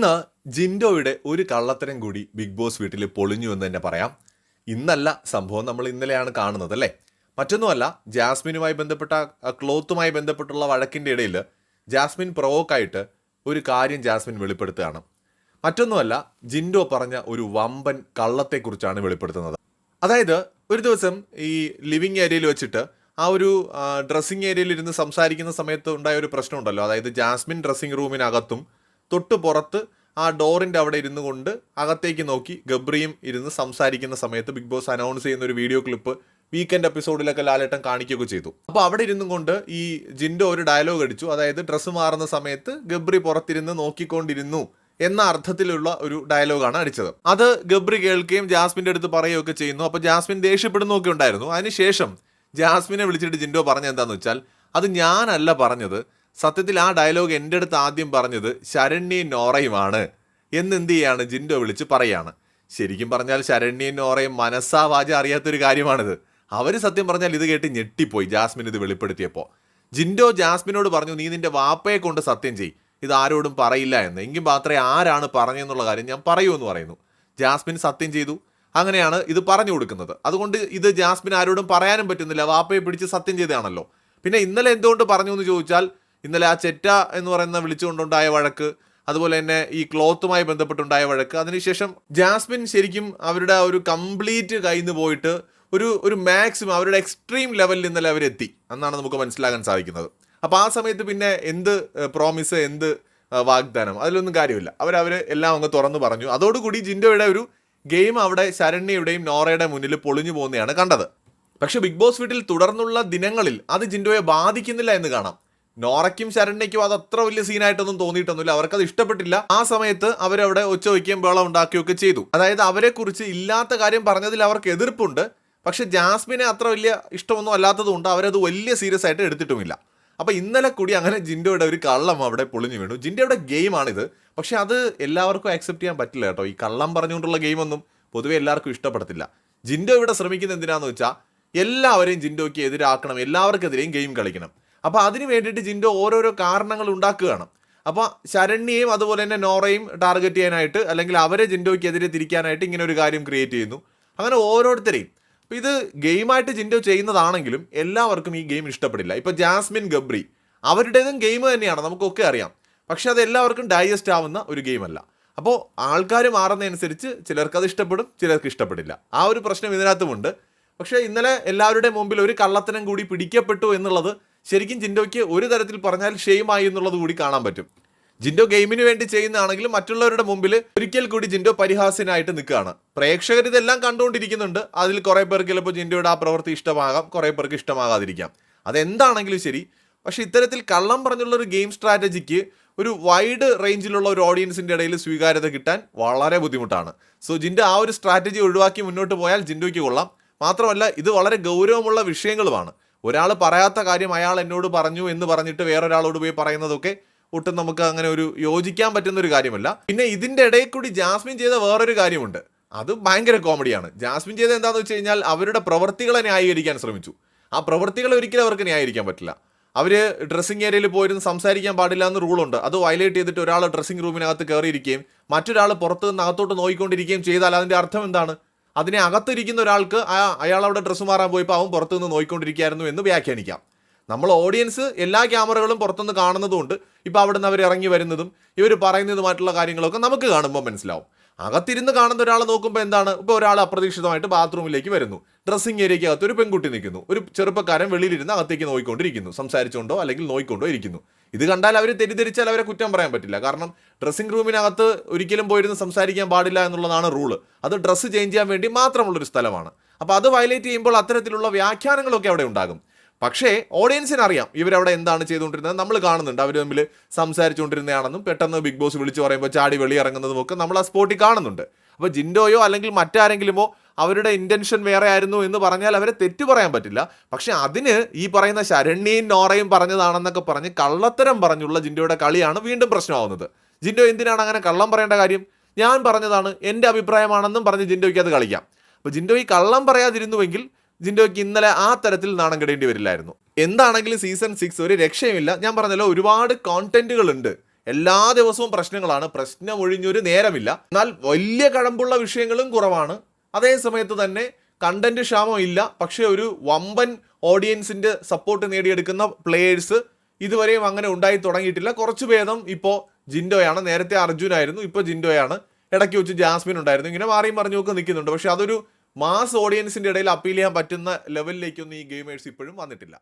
ഇന്ന് ജിൻഡോയുടെ ഒരു കള്ളത്തരം കൂടി ബിഗ് ബോസ് വീട്ടിൽ പൊളിഞ്ഞു എന്ന് തന്നെ പറയാം. ഇന്നല്ല സംഭവം നമ്മൾ ഇന്നലെയാണ് കാണുന്നത് അല്ലേ? മറ്റൊന്നുമല്ല ജാസ്മിനുമായി ബന്ധപ്പെട്ട ക്ലോത്തുമായി ബന്ധപ്പെട്ടുള്ള വഴക്കിന്റെ ഇടയിൽ ജാസ്മിൻ പ്രൊവോക്കായിട്ട് ഒരു കാര്യം ജാസ്മിൻ വെളിപ്പെടുത്തുകയാണ്. മറ്റൊന്നുമല്ല ജിൻഡോ പറഞ്ഞ ഒരു വമ്പൻ കള്ളത്തെക്കുറിച്ചാണ് വെളിപ്പെടുത്തുന്നത്. അതായത് ഒരു ദിവസം ഈ ലിവിങ് ഏരിയയിൽ വെച്ചിട്ട് ആ ഒരു ഡ്രസ്സിങ് ഏരിയയിൽ ഇരുന്ന് സംസാരിക്കുന്ന സമയത്ത് ഉണ്ടായ ഒരു പ്രശ്നമുണ്ടല്ലോ. അതായത് ജാസ്മിൻ ഡ്രസ്സിങ് റൂമിനകത്തും തൊട്ട് പുറത്ത് ആ ഡോറിന്റെ അവിടെ ഇരുന്ന് കൊണ്ട് അകത്തേക്ക് നോക്കി ഗബ്രിയും ഇരുന്ന് സംസാരിക്കുന്ന സമയത്ത് ബിഗ് ബോസ് അനൗൺസ് ചെയ്യുന്ന ഒരു വീഡിയോ ക്ലിപ്പ് വീക്കെൻഡ് എപ്പിസോഡിലൊക്കെ ലാലേട്ടൻ കാണിക്കുകയൊക്കെ ചെയ്തു. അപ്പോൾ അവിടെ ഇരുന്നും കൊണ്ട് ഈ ജിൻഡോ ഒരു ഡയലോഗ് അടിച്ചു. അതായത് ഡ്രസ്സ് മാറുന്ന സമയത്ത് ഗബ്രി പുറത്തിരുന്ന് നോക്കിക്കൊണ്ടിരുന്നു എന്ന അർത്ഥത്തിലുള്ള ഒരു ഡയലോഗാണ് അടിച്ചത്. അത് ഗബ്രി കേൾക്കുകയും ജാസ്മിന്റെ അടുത്ത് പറയുകയൊക്കെ ചെയ്യുന്നു. അപ്പോൾ ജാസ്മിൻ ദേഷ്യപ്പെടുന്നൊക്കെ ഉണ്ടായിരുന്നു. അതിനുശേഷം ജാസ്മിനെ വിളിച്ചിട്ട് ജിൻഡോ പറഞ്ഞ എന്താണെന്ന് വെച്ചാൽ അത് ഞാനല്ല പറഞ്ഞത്. സത്യത്തിൽ ആ ഡയലോഗ് എന്റെ അടുത്ത് ആദ്യം പറഞ്ഞത് ശരണ്യയും നോറയുമാണ്. എന്ന് എന്ത് ചെയ്യാണ്? ജിൻഡോ വിളിച്ച് പറയാണ്. ശരിക്കും പറഞ്ഞാൽ ശരണ്യയും നോറയും മനസ്സാ വാച അറിയാത്തൊരു കാര്യമാണിത്. അവർ സത്യം പറഞ്ഞാൽ ഇത് കേട്ട് ഞെട്ടിപ്പോയി ജാസ്മിൻ ഇത് വെളിപ്പെടുത്തിയപ്പോൾ ജിൻഡോ ജാസ്മിനോട് പറഞ്ഞു നീ നിന്റെ വാപ്പയെ കൊണ്ട് സത്യം ചെയ് ഇത് ആരോടും പറയില്ല എന്ന്. എങ്കിൽ മാത്രമേ ആരാണ് പറഞ്ഞെന്നുള്ള കാര്യം ഞാൻ പറയൂ എന്ന് പറയുന്നു. ജാസ്മിൻ സത്യം ചെയ്തു. അങ്ങനെയാണ് ഇത് പറഞ്ഞു കൊടുക്കുന്നത്. അതുകൊണ്ട് ഇത് ജാസ്മിൻ ആരോടും പറയാനും പറ്റുന്നില്ല. വാപ്പയെ പിടിച്ച് സത്യം ചെയ്തതാണല്ലോ. പിന്നെ ഇന്നലെ എന്തുകൊണ്ട് പറഞ്ഞു എന്ന് ചോദിച്ചാൽ ഇന്നലെ ആ ചെറ്റ എന്ന് പറയുന്ന വിളിച്ചുകൊണ്ടുണ്ടായ വഴക്ക് അതുപോലെ തന്നെ ഈ ക്ലോത്തുമായി ബന്ധപ്പെട്ടുണ്ടായ വഴക്ക്. അതിനുശേഷം ജാസ്മിൻ ശരിക്കും അവരുടെ ഒരു കംപ്ലീറ്റ് കയ്യിൽ പോയിട്ട് ഒരു ഒരു മാക്സിമം അവരുടെ എക്സ്ട്രീം ലെവലിൽ ഇന്നലെ അവരെത്തി എന്നാണ് നമുക്ക് മനസ്സിലാക്കാൻ സാധിക്കുന്നത്. അപ്പോൾ ആ സമയത്ത് പിന്നെ എന്ത് പ്രോമിസ് എന്ത് വാഗ്ദാനം? അതിലൊന്നും കാര്യമില്ല. അവരവർ എല്ലാം അങ്ങ് തുറന്നു പറഞ്ഞു. അതോടുകൂടി ജിൻഡോയുടെ ഒരു ഗെയിം അവിടെ ശരണ്യയുടെയും നോറയുടെ മുന്നിൽ പൊളിഞ്ഞു പോകുന്നതാണ് കണ്ടത്. പക്ഷേ ബിഗ് ബോസ് വീട്ടിൽ തുടർന്നുള്ള ദിനങ്ങളിൽ അത് ജിൻഡോയെ ബാധിക്കുന്നില്ല എന്ന് കാണാം. നോറയ്ക്കും ശരണ്യയ്ക്കും അത് അത്ര വലിയ സീനായിട്ടൊന്നും തോന്നിയിട്ടൊന്നുമില്ല. അവർക്കത് ഇഷ്ടപ്പെട്ടില്ല. ആ സമയത്ത് അവരവിടെ ഒച്ച വയ്ക്കുകയും ബഹളം ഉണ്ടാക്കുകയൊക്കെ ചെയ്തു. അതായത് അവരെക്കുറിച്ച് ഇല്ലാത്ത കാര്യം പറഞ്ഞതിൽ അവർക്ക് എതിർപ്പുണ്ട്. പക്ഷെ ജാസ്മിനെ അത്ര വലിയ ഇഷ്ടമൊന്നും അല്ലാത്തതുകൊണ്ട് അവരത് വലിയ സീരിയസ് ആയിട്ട് എടുത്തിട്ടുമില്ല. അപ്പോൾ ഇന്നലെ കൂടി അങ്ങനെ ജിൻഡോയുടെ ഒരു കള്ളം അവിടെ പൊളിഞ്ഞു വീണു. ജിൻഡോയുടെ ഗെയിമാണിത്. പക്ഷെ അത് എല്ലാവർക്കും ആക്സെപ്റ്റ് ചെയ്യാൻ പറ്റില്ല കേട്ടോ. ഈ കള്ളം പറഞ്ഞുകൊണ്ടുള്ള ഗെയിമൊന്നും പൊതുവെ എല്ലാവർക്കും ഇഷ്ടപ്പെടത്തില്ല. ജിൻഡോ ഇവിടെ ശ്രമിക്കുന്നത് എന്തിനാന്ന് വെച്ചാൽ എല്ലാവരെയും ജിൻഡോയ്ക്ക് എതിരാക്കണം. എല്ലാവർക്കെതിരെയും ഗെയിം കളിക്കണം. അപ്പോൾ അതിന് വേണ്ടിയിട്ട് ജിൻഡോ ഓരോരോ കാരണങ്ങൾ ഉണ്ടാക്കുകയാണ്. അപ്പോൾ ശരണ്യയും അതുപോലെ തന്നെ നോറയും ടാർഗറ്റ് ചെയ്യാനായിട്ട് അല്ലെങ്കിൽ അവരെ ജിൻഡോയ്ക്കെതിരെ തിരിക്കാനായിട്ട് ഇങ്ങനെ ഒരു കാര്യം ക്രിയേറ്റ് ചെയ്യുന്നു. അങ്ങനെ ഓരോരുത്തരെയും. അപ്പോൾ ഇത് ഗെയിമായിട്ട് ജിൻഡോ ചെയ്യുന്നതാണെങ്കിലും എല്ലാവർക്കും ഈ ഗെയിം ഇഷ്ടപ്പെടില്ല. ഇപ്പോൾ ജാസ്മിൻ ഗബ്രി അവരുടേതും ഗെയിം തന്നെയാണ്. നമുക്കൊക്കെ അറിയാം. പക്ഷേ അത് എല്ലാവർക്കും ഡൈജസ്റ്റ് ആവുന്ന ഒരു ഗെയിമല്ല അപ്പോൾ ആൾക്കാർ മാറുന്നതനുസരിച്ച് ചിലർക്ക് അത് ഇഷ്ടപ്പെടും ചിലർക്ക് ഇഷ്ടപ്പെടില്ല. ആ ഒരു പ്രശ്നം ഇതിനകത്തുമുണ്ട്. പക്ഷേ ഇന്നലെ എല്ലാവരുടെയും മുമ്പിൽ ഒരു കള്ളത്തനം കൂടി പിടിക്കപ്പെട്ടു എന്നുള്ളത് ശരിക്കും ജിൻഡോയ്ക്ക് ഒരു തരത്തിൽ പറഞ്ഞാൽ ഷെയിമായി എന്നുള്ളത് കൂടി കാണാൻ പറ്റും. ജിൻഡോ ഗെയിമിന് വേണ്ടി ചെയ്യുന്നതാണെങ്കിലും മറ്റുള്ളവരുടെ മുമ്പിൽ ഒരിക്കൽ കൂടി ജിൻഡോ പരിഹാസ്യനായിട്ട് നിൽക്കുകയാണ്. പ്രേക്ഷകർ ഇതെല്ലാം കണ്ടുകൊണ്ടിരിക്കുന്നുണ്ട്. അതിൽ കുറെ പേർക്ക് ചിലപ്പോൾ ജിൻഡോയുടെ ആ പ്രവൃത്തി ഇഷ്ടമാകാം കുറെ പേർക്ക് ഇഷ്ടമാകാതിരിക്കാം. അതെന്താണെങ്കിലും ശരി. പക്ഷെ ഇത്തരത്തിൽ കള്ളം പറഞ്ഞുള്ള ഒരു ഗെയിം സ്ട്രാറ്റജിക്ക് ഒരു വൈഡ് റേഞ്ചിലുള്ള ഒരു ഓഡിയൻസിന്റെ ഇടയിൽ സ്വീകാര്യത കിട്ടാൻ വളരെ ബുദ്ധിമുട്ടാണ്. സോ ജിൻഡോ ആ ഒരു സ്ട്രാറ്റജി ഒഴിവാക്കി മുന്നോട്ട് പോയാൽ ജിൻഡോയ്ക്ക് കൊള്ളാം. മാത്രമല്ല ഇത് വളരെ ഗൗരവമുള്ള വിഷയങ്ങളുമാണ്. ഒരാൾ പറയാത്ത കാര്യം അയാൾ എന്നോട് പറഞ്ഞു എന്ന് പറഞ്ഞിട്ട് വേറൊരാളോട് പോയി പറയുന്നതൊക്കെ ഒട്ടും നമുക്ക് അങ്ങനെ ഒരു യോജിക്കാൻ പറ്റുന്ന ഒരു കാര്യമല്ല. പിന്നെ ഇതിന്റെ ഇടയിൽ കൂടി ജാസ്മിൻ ചെയ്ത വേറൊരു കാര്യമുണ്ട്. അത് ഭയങ്കര കോമഡിയാണ്. ജാസ്മിൻ ചെയ്ത എന്താണെന്ന് വെച്ച് കഴിഞ്ഞാൽ അവരുടെ പ്രവൃത്തികളെ ന്യായീകരിക്കാൻ ശ്രമിച്ചു. ആ പ്രവൃത്തികളെ ഒരിക്കലും അവർക്ക് ന്യായീകരിക്കാൻ പറ്റില്ല. അവർ ഡ്രസ്സിങ് ഏരിയയിൽ പോയിരുന്ന് സംസാരിക്കാൻ പാടില്ല എന്ന് റൂളുണ്ട് അത് വയലേറ്റ് ചെയ്തിട്ട് ഒരാൾ ഡ്രസ്സിംഗ് റൂമിനകത്ത് കയറിയിരിക്കുകയും മറ്റൊരാൾ പുറത്ത് നിന്ന് അകത്തോട്ട് നോയിക്കൊണ്ടിരിക്കുകയും ചെയ്താൽ അതിന്റെ അർത്ഥം എന്താണ്? അതിനെ അകത്തിരിക്കുന്ന ഒരാൾക്ക് അയാൾ അവിടെ ഡ്രസ്സ് മാറാൻ പോയപ്പോൾ അവൻ പുറത്തുനിന്ന് നോയിക്കൊണ്ടിരിക്കുകയായിരുന്നു എന്ന് വ്യാഖ്യാനിക്കാം. നമ്മൾ ഓഡിയൻസ് എല്ലാ ക്യാമറകളും പുറത്തുനിന്ന് കാണുന്നതുകൊണ്ട് ഇപ്പോൾ അവിടെ നിന്ന് അവർ ഇറങ്ങി വരുന്നതും ഇവർ പറയുന്നതുമായിട്ടുള്ള കാര്യങ്ങളൊക്കെ നമുക്ക് കാണുമ്പോൾ മനസ്സിലാവും. അകത്തിരുന്ന് കാണുന്ന ഒരാളെ നോക്കുമ്പോൾ എന്താണ്? ഇപ്പോൾ ഒരാൾ അപ്രതീക്ഷിതമായിട്ട് ബാത്റൂമിലേക്ക് വരുന്നു. ഡ്രസ്സിംഗ് ഏരിയയ്ക്ക് അകത്ത് ഒരു പെൺകുട്ടി നിൽക്കുന്നു. ഒരു ചെറുപ്പക്കാരൻ വെളിയിലിരുന്ന് അകത്തേക്ക് നോയിക്കൊണ്ടിരിക്കുന്നു. സംസാരിച്ചുകൊണ്ടോ അല്ലെങ്കിൽ നോയിക്കൊണ്ടോ ഇരിക്കുന്നു. ഇത് കണ്ടാൽ അവർ തെറ്റിദ്ധരിച്ചാൽ അവരെ കുറ്റം പറയാൻ പറ്റില്ല. കാരണം ഡ്രസ്സിംഗ് റൂമിനകത്ത് ഒരിക്കലും പോയിരുന്ന് സംസാരിക്കാൻ പാടില്ല എന്നുള്ളതാണ് റൂൾ അത് ഡ്രസ്സ് ചേഞ്ച് ചെയ്യാൻ വേണ്ടി മാത്രമുള്ളൊരു സ്ഥലമാണ്. അപ്പോൾ അത് വയലേറ്റ് ചെയ്യുമ്പോൾ അത്തരത്തിലുള്ള വ്യാഖ്യാനങ്ങളൊക്കെ അവിടെ ഉണ്ടാകും. പക്ഷേ ഓഡിയൻസിന് അറിയാം ഇവരവിടെ എന്താണ് ചെയ്തുകൊണ്ടിരുന്നത്. നമ്മൾ കാണുന്നുണ്ട്. അവർ തമ്മിൽ സംസാരിച്ചുകൊണ്ടിരുന്നതാണെന്നും പെട്ടെന്ന് ബിഗ് ബോസ് വിളിച്ചു പറയുമ്പോൾ ചാടി വെളിയിറങ്ങുന്നതും ഒക്കെ നമ്മൾ ആ സ്പോട്ടിൽ കാണുന്നുണ്ട്. അപ്പോൾ ജിൻഡോയോ അല്ലെങ്കിൽ മറ്റാരെങ്കിലുമോ അവരുടെ ഇന്റൻഷൻ വേറെ ആയിരുന്നു എന്ന് പറഞ്ഞാൽ അവരെ തെറ്റു പറയാൻ പറ്റില്ല. പക്ഷേ അതിന് ഈ പറയുന്ന ശരണ്യയും നോറയും പറഞ്ഞതാണെന്നൊക്കെ പറഞ്ഞ് കള്ളത്തരം പറഞ്ഞുള്ള ജിൻഡോയുടെ കളിയാണ് വീണ്ടും പ്രശ്നമാവുന്നത്. ജിൻഡോ എന്തിനാണ് അങ്ങനെ കള്ളം പറയേണ്ട കാര്യം? ഞാൻ പറഞ്ഞതാണ് എന്റെ അഭിപ്രായമാണെന്നും പറഞ്ഞ് ജിൻഡോയ്ക്ക് അത് കളിക്കാം. അപ്പോൾ ജിൻഡോ ഈ കള്ളം പറയാതിരുന്നുവെങ്കിൽ ജിൻഡോയ്ക്ക് ഇന്നലെ ആ തരത്തിൽ നാണം കെടേണ്ടി വരില്ലായിരുന്നു. എന്താണെങ്കിലും സീസൺ സിക്സ് ഒരു രക്ഷയുമില്ല. ഞാൻ പറഞ്ഞല്ലോ ഒരുപാട് കോണ്ടന്റുകൾ ഉണ്ട് എല്ലാ ദിവസവും പ്രശ്നങ്ങളാണ്. പ്രശ്നം ഒഴിഞ്ഞൊരു നേരമില്ല. എന്നാൽ വലിയ കഴമ്പുള്ള വിഷയങ്ങളും കുറവാണ്. അതേ സമയത്ത് തന്നെ കണ്ടന്റ് ക്ഷാമം ഇല്ല. പക്ഷേ ഒരു വമ്പൻ ഓഡിയൻസിന്റെ സപ്പോർട്ട് നേടിയെടുക്കുന്ന പ്ലേയേഴ്സ് ഇതുവരെയും അങ്ങനെ ഉണ്ടായി തുടങ്ങിയിട്ടില്ല. കുറച്ച് ഭേദം ഇപ്പോൾ ജിൻഡോയാണ്. നേരത്തെ അർജുനായിരുന്നു ഇപ്പോൾ ജിൻഡോയാണ്. ഇടയ്ക്ക് വെച്ച് ജാസ്മിൻ ഉണ്ടായിരുന്നു. ഇങ്ങനെ മാറിയും മറിഞ്ഞുമൊക്കെ നിൽക്കുന്നുണ്ട്. പക്ഷേ അതൊരു മാസ് ഓഡിയൻസിന്റെ ഇടയിൽ അപ്പീൽ ചെയ്യാൻ പറ്റുന്ന ലെവലിലേക്കൊന്നും ഈ ഗെയിമേഴ്സ് ഇപ്പോഴും വന്നിട്ടില്ല.